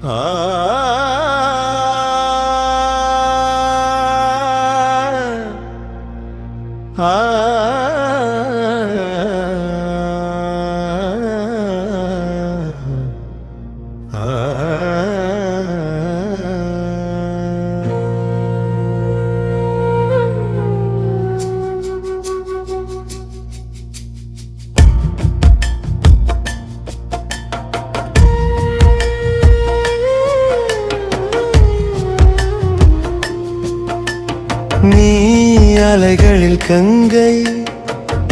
Ah. ah. நீ அலைகளில் கங்கை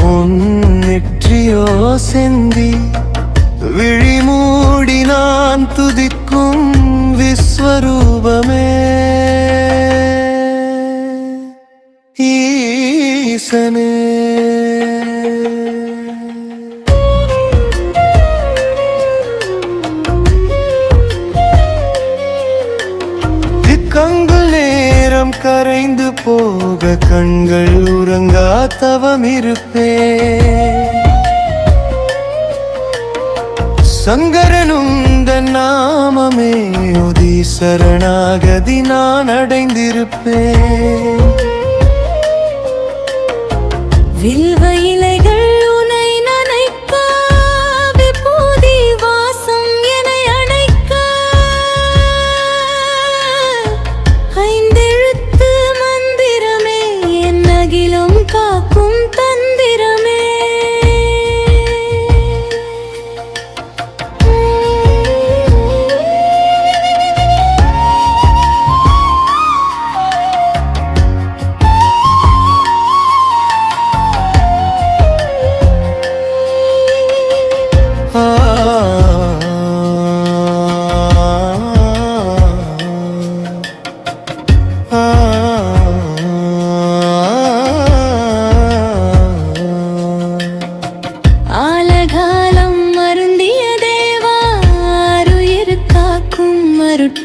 உன் நெற்றியோ செந்தி விழிமூடி நான் துதிக்கும் விஸ்வரூபமே. ஈசனே. திக்கங்கள் நேரம் கரைந்து போக கண்கள் உறங்கா தவம் இருப்பே சங்கரனுந்த நாமமே உதி சரணாகதி நான் அடைந்திருப்பேன். வில்வ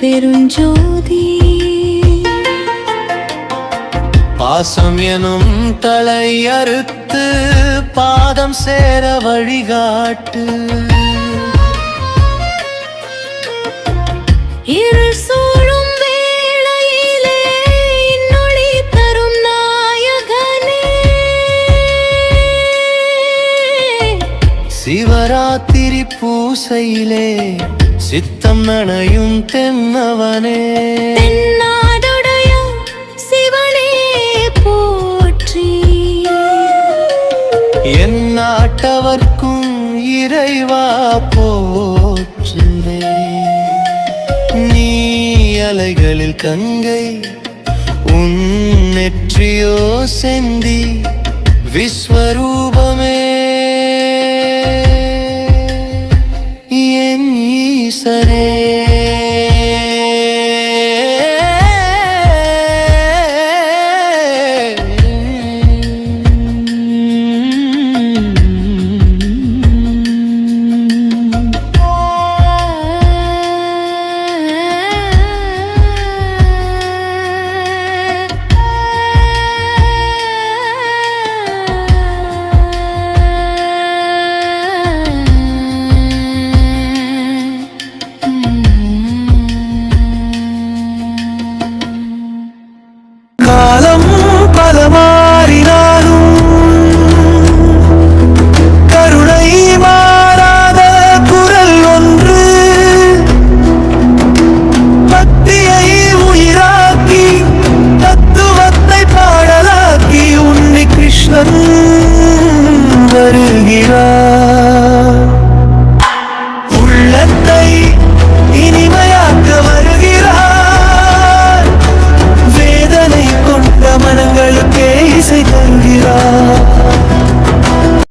அருட்பெருஞ்சோதி பாசம் எனும் தலை அறுத்து பாதம் சேர வழிகாட்டு. இருள் சூழும் வேளையிலே இன்னொளி தரும் நாயகனே. சிவராத்திரி பூசையிலே சித்தம் நனையும் தென்னவனே. தென்னாடுடைய சிவனே போற்றி. என் நாட்டவர்க்கும் இறைவா போற்றுவே. நீ அலைகளில் கங்கை உன் நெற்றியோ செந்தி விஸ்வரூபமே. என் ஈசரே